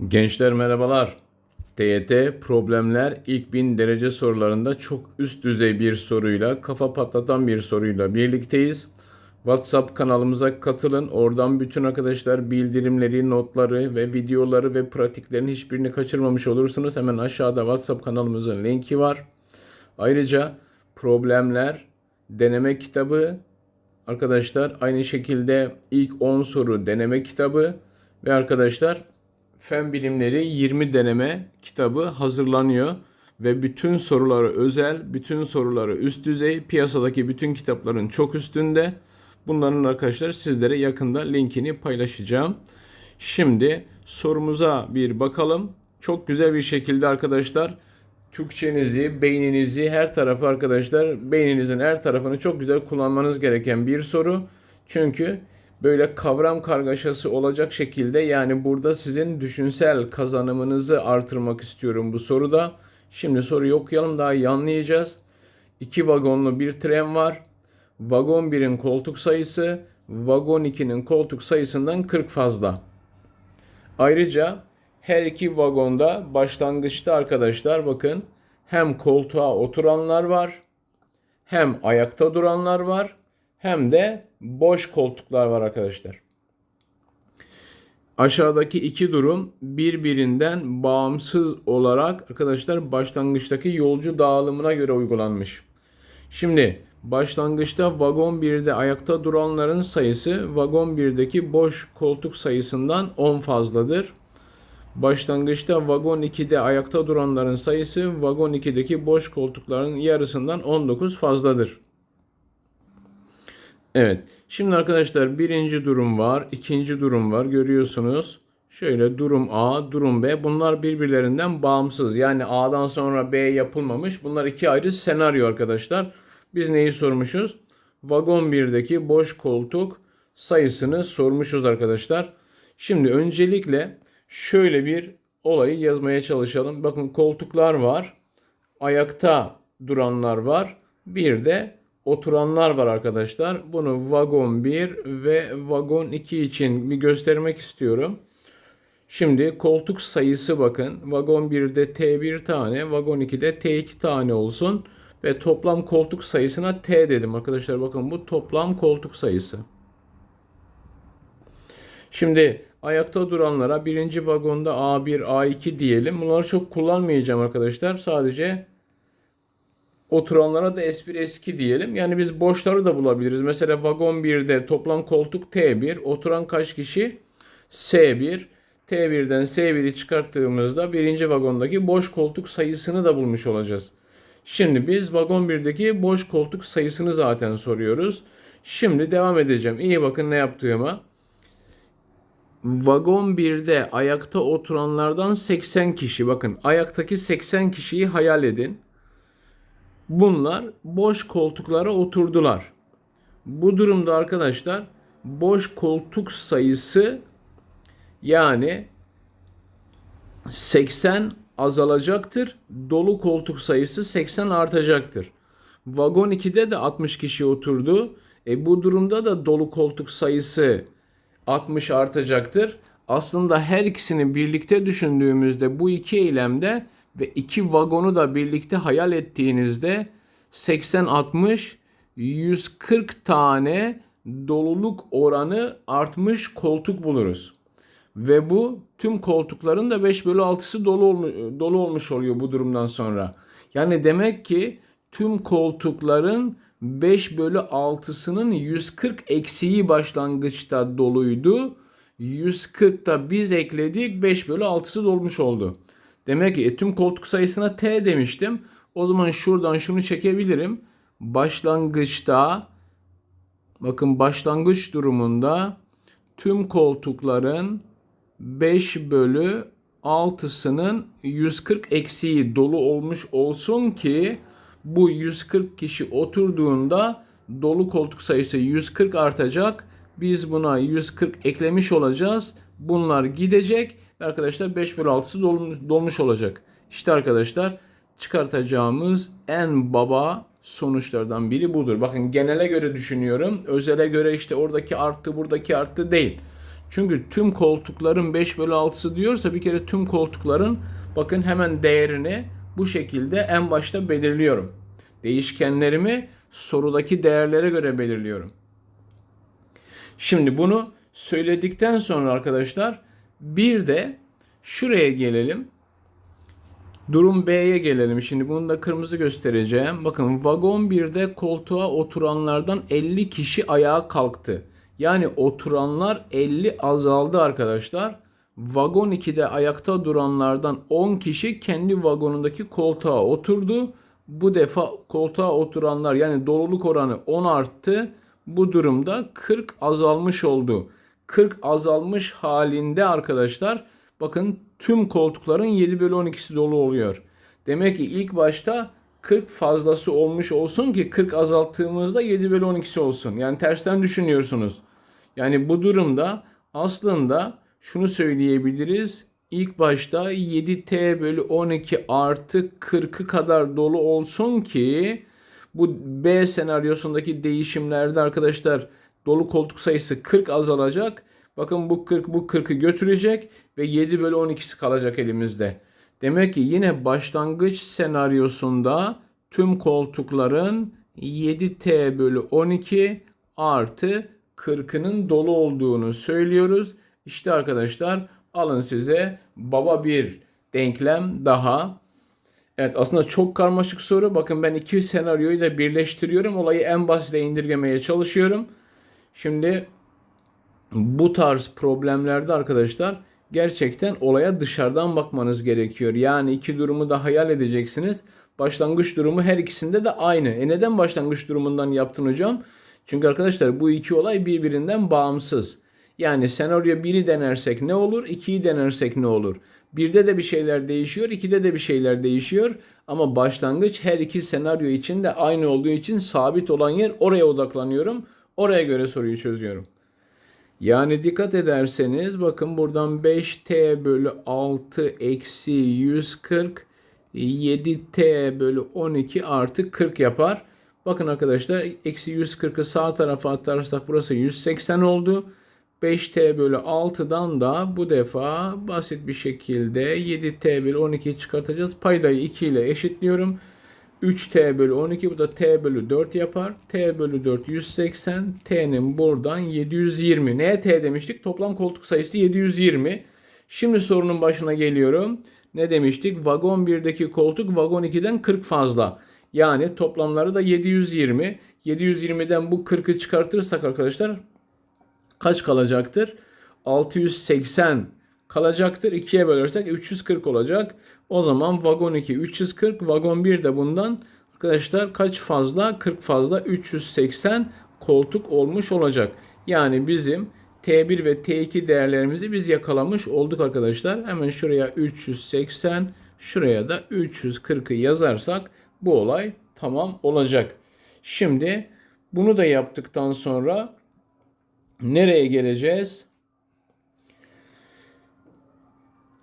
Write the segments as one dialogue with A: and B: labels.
A: Gençler merhabalar. TYT problemler ilk bin derece sorularında çok üst düzey bir soruyla, kafa patlatan bir soruyla birlikteyiz. WhatsApp kanalımıza katılın. Oradan bütün arkadaşlar bildirimleri, notları ve videoları ve pratiklerin hiçbirini kaçırmamış olursunuz. Hemen aşağıda WhatsApp kanalımızın linki var. Ayrıca problemler, deneme kitabı, arkadaşlar aynı şekilde ilk 10 soru deneme kitabı ve arkadaşlar Fen Bilimleri 20 deneme kitabı hazırlanıyor ve bütün soruları özel, bütün soruları üst düzey, piyasadaki bütün kitapların çok üstünde. Bunların arkadaşlar sizlere yakında linkini paylaşacağım. Şimdi sorumuza bir bakalım. Çok güzel bir şekilde arkadaşlar Türkçenizi, beyninizi her tarafı arkadaşlar beyninizin her tarafını çok güzel kullanmanız gereken bir soru. Çünkü böyle kavram kargaşası olacak şekilde yani burada sizin düşünsel kazanımınızı artırmak istiyorum bu soruda. Şimdi soruyu okuyalım daha iyi anlayacağız. İki vagonlu bir tren var. Vagon 1'in koltuk sayısı vagon 2'nin koltuk sayısından 40 fazla. Ayrıca her iki vagonda başlangıçta arkadaşlar bakın hem koltuğa oturanlar var hem ayakta duranlar var hem de boş koltuklar var arkadaşlar. Aşağıdaki iki durum birbirinden bağımsız olarak arkadaşlar başlangıçtaki yolcu dağılımına göre uygulanmış. Şimdi başlangıçta vagon 1'de ayakta duranların sayısı vagon 1'deki boş koltuk sayısından 10 fazladır. Başlangıçta vagon 2'de ayakta duranların sayısı vagon 2'deki boş koltukların yarısından 19 fazladır. Evet. Şimdi arkadaşlar birinci durum var, ikinci durum var. Görüyorsunuz. Şöyle durum A, durum B. Bunlar birbirlerinden bağımsız. Yani A'dan sonra B yapılmamış. Bunlar iki ayrı senaryo arkadaşlar. Biz neyi sormuşuz? Vagon 1'deki boş koltuk sayısını sormuşuz arkadaşlar. Şimdi öncelikle şöyle bir olayı yazmaya çalışalım. Bakın koltuklar var. Ayakta duranlar var. Bir de oturanlar var arkadaşlar. Bunu vagon 1 ve vagon 2 için bir göstermek istiyorum. Şimdi koltuk sayısı bakın. Vagon 1'de T1 tane, vagon 2'de T2 tane olsun. Ve toplam koltuk sayısına T dedim arkadaşlar. Bakın bu toplam koltuk sayısı. Şimdi ayakta duranlara birinci vagonda A1, A2 diyelim. Bunları çok kullanmayacağım arkadaşlar. Sadece oturanlara da S1 S2 diyelim. Yani biz boşları da bulabiliriz. Mesela vagon 1'de toplam koltuk T1, oturan kaç kişi? S1. T1'den S1'i çıkarttığımızda birinci vagondaki boş koltuk sayısını da bulmuş olacağız. Şimdi biz vagon 1'deki boş koltuk sayısını zaten soruyoruz. Şimdi devam edeceğim. İyi bakın ne yaptığıma. Vagon 1'de ayakta oturanlardan 80 kişi bakın ayaktaki 80 kişiyi hayal edin. Bunlar boş koltuklara oturdular. Bu durumda arkadaşlar boş koltuk sayısı yani 80 azalacaktır. Dolu koltuk sayısı 80 artacaktır. Vagon 2'de de 60 kişi oturdu. E bu durumda da dolu koltuk sayısı 60 artacaktır. Aslında her ikisini birlikte düşündüğümüzde bu iki eylemde ve iki vagonu da birlikte hayal ettiğinizde 80 60 140 tane doluluk oranı artmış koltuk buluruz. Ve bu tüm koltukların da 5 bölü 6'sı dolu, dolu olmuş oluyor bu durumdan sonra. Yani demek ki tüm koltukların 5 bölü 6'sının 140 eksiği başlangıçta doluydu. 140'ta biz ekledik 5 bölü 6'sı dolmuş oldu. Demek ki e, tüm koltuk sayısına T demiştim. O zaman şuradan şunu çekebilirim. Başlangıçta bakın başlangıç durumunda tüm koltukların 5 bölü 6'sının 140 eksiği dolu olmuş olsun ki bu 140 kişi oturduğunda dolu koltuk sayısı 140 artacak. Biz buna 140 eklemiş olacağız. Bunlar gidecek. Arkadaşlar 5 bölü 6'sı dolmuş, dolmuş olacak. İşte arkadaşlar çıkartacağımız en baba sonuçlardan biri budur. Bakın genele göre düşünüyorum. Özele göre işte oradaki arttı buradaki arttı değil. Çünkü tüm koltukların 5 bölü 6'sı diyorsa bir kere tüm koltukların bakın hemen değerini bu şekilde en başta belirliyorum. Değişkenlerimi sorudaki değerlere göre belirliyorum. Şimdi bunu söyledikten sonra arkadaşlar bir de şuraya gelelim. Durum B'ye gelelim. Şimdi bunu da kırmızı göstereceğim. Bakın vagon 1'de koltuğa oturanlardan 50 kişi ayağa kalktı. Yani oturanlar 50 azaldı arkadaşlar. Vagon 2'de ayakta duranlardan 10 kişi kendi vagonundaki koltuğa oturdu. Bu defa koltuğa oturanlar yani doluluk oranı 10 arttı. Bu durumda 40 azalmış oldu. 40 azalmış halinde arkadaşlar bakın tüm koltukların 7 bölü 12'si dolu oluyor. Demek ki ilk başta 40 fazlası olmuş olsun ki 40 azalttığımızda 7 bölü 12'si olsun. Yani tersten düşünüyorsunuz. Yani bu durumda aslında şunu söyleyebiliriz. İlk başta 7t bölü 12 artı 40'ı kadar dolu olsun ki bu B senaryosundaki değişimlerde arkadaşlar dolu koltuk sayısı 40 azalacak. Bakın bu 40 bu 40'ı götürecek ve 7 bölü 12'si kalacak elimizde. Demek ki yine başlangıç senaryosunda tüm koltukların 7t bölü 12 artı 40'ının dolu olduğunu söylüyoruz. İşte arkadaşlar alın size baba bir denklem daha. Evet aslında çok karmaşık soru. Bakın ben iki senaryoyu da birleştiriyorum. Olayı en basite indirgemeye çalışıyorum. Şimdi bu tarz problemlerde arkadaşlar gerçekten olaya dışarıdan bakmanız gerekiyor. Yani iki durumu da hayal edeceksiniz. Başlangıç durumu her ikisinde de aynı. E neden başlangıç durumundan yaptın hocam? Çünkü arkadaşlar bu iki olay birbirinden bağımsız. Yani senaryo 1'i denersek ne olur? 2'yi denersek ne olur? Birde de bir şeyler değişiyor, ikide de bir şeyler değişiyor. Ama başlangıç her iki senaryo için de aynı olduğu için sabit olan yer oraya odaklanıyorum. Oraya göre soruyu çözüyorum. Yani dikkat ederseniz bakın buradan 5t bölü 6 eksi 140 7t bölü 12 artı 40 yapar. Bakın arkadaşlar eksi 140'ı sağ tarafa atarsak burası 180 oldu. 5t bölü 6'dan da bu defa basit bir şekilde 7t bölü 12 çıkartacağız. Paydayı 2 ile eşitliyorum. 3t bölü 12 bu da t bölü 4 yapar. t bölü 4 180. t'nin buradan 720. Neye t demiştik? Toplam koltuk sayısı 720. Şimdi sorunun başına geliyorum. Ne demiştik? Vagon 1'deki koltuk vagon 2'den 40 fazla. Yani toplamları da 720. 720'den bu 40'ı çıkartırsak arkadaşlar kaç kalacaktır? 680 kalacaktır. 2'ye bölersek 340 olacak. O zaman vagon 2 340, vagon 1 de bundan arkadaşlar kaç fazla? 40 fazla 380 koltuk olmuş olacak. Yani bizim T1 ve T2 değerlerimizi biz yakalamış olduk arkadaşlar. Hemen şuraya 380, şuraya da 340'ı yazarsak bu olay tamam olacak. Şimdi bunu da yaptıktan sonra nereye geleceğiz?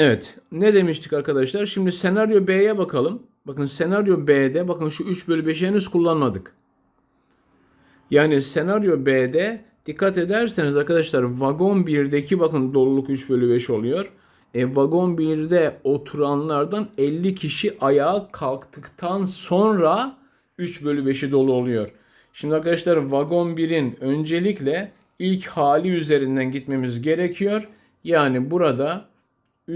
A: Evet. Ne demiştik arkadaşlar? Şimdi senaryo B'ye bakalım. Bakın senaryo B'de bakın şu 3 bölü 5'i henüz kullanmadık. Yani senaryo B'de dikkat ederseniz arkadaşlar vagon 1'deki bakın doluluk 3 bölü 5 oluyor. E, vagon 1'de oturanlardan 50 kişi ayağa kalktıktan sonra 3 bölü 5'i dolu oluyor. Şimdi arkadaşlar vagon 1'in öncelikle ilk hali üzerinden gitmemiz gerekiyor. Yani burada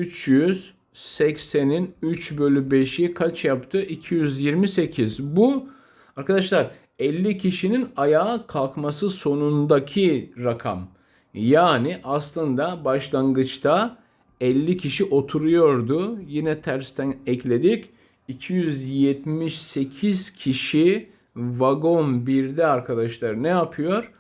A: 380'in 3 bölü 5'i kaç yaptı? 228. Bu arkadaşlar 50 kişinin ayağa kalkması sonundaki rakam. Yani aslında başlangıçta 50 kişi oturuyordu. Yine tersten ekledik. 278 kişi vagon 1'de arkadaşlar ne yapıyor?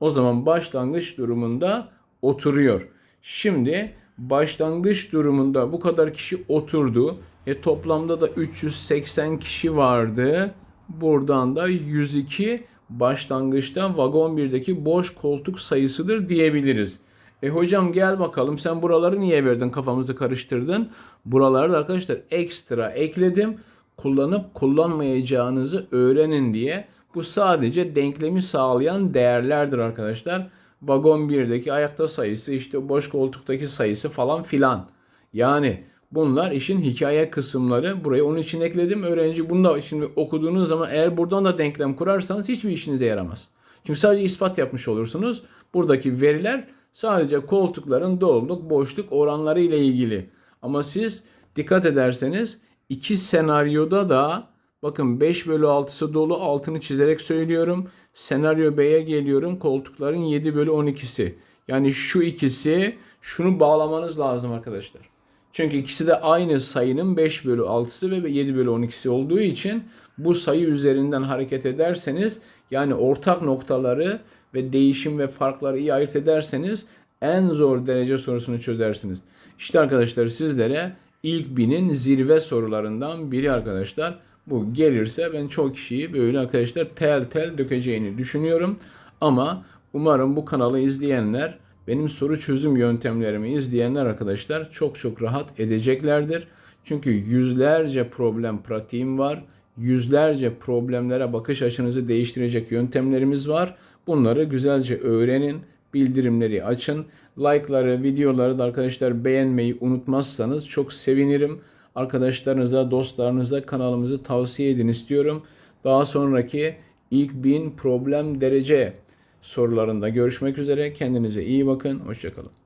A: O zaman başlangıç durumunda oturuyor. Şimdi başlangıç durumunda bu kadar kişi oturdu. E toplamda da 380 kişi vardı. Buradan da 102 başlangıçta vagon 1'deki boş koltuk sayısıdır diyebiliriz. E hocam gel bakalım sen buraları niye verdin kafamızı karıştırdın. Buraları da arkadaşlar ekstra ekledim. Kullanıp kullanmayacağınızı öğrenin diye. Bu sadece denklemi sağlayan değerlerdir arkadaşlar. Vagon 1'deki ayakta sayısı, işte boş koltuktaki sayısı falan filan. Yani bunlar işin hikaye kısımları. Buraya onun için ekledim. Öğrenci bunu da şimdi okuduğunuz zaman eğer buradan da denklem kurarsanız hiçbir işinize yaramaz. Çünkü sadece ispat yapmış olursunuz. Buradaki veriler sadece koltukların doluluk, boşluk oranları ile ilgili. Ama siz dikkat ederseniz iki senaryoda da bakın 5 bölü 6'sı dolu altını çizerek söylüyorum. Senaryo B'ye geliyorum. Koltukların 7 bölü 12'si. Yani şu ikisi şunu bağlamanız lazım arkadaşlar. Çünkü ikisi de aynı sayının 5 bölü 6'sı ve 7 bölü 12'si olduğu için bu sayı üzerinden hareket ederseniz yani ortak noktaları ve değişim ve farkları iyi ayırt ederseniz en zor derece sorusunu çözersiniz. İşte arkadaşlar sizlere ilk binin zirve sorularından biri arkadaşlar. Bu gelirse ben çok kişiyi böyle arkadaşlar tel tel dökeceğini düşünüyorum. Ama umarım bu kanalı izleyenler benim soru çözüm yöntemlerimi izleyenler arkadaşlar çok çok rahat edeceklerdir. Çünkü yüzlerce problem pratiğim var. Yüzlerce problemlere bakış açınızı değiştirecek yöntemlerimiz var. Bunları güzelce öğrenin. Bildirimleri açın. Like'ları, videoları da arkadaşlar beğenmeyi unutmazsanız çok sevinirim. Arkadaşlarınıza, dostlarınıza kanalımızı tavsiye edin istiyorum. Daha sonraki ilk bin problem derece sorularında görüşmek üzere. Kendinize iyi bakın. Hoşçakalın.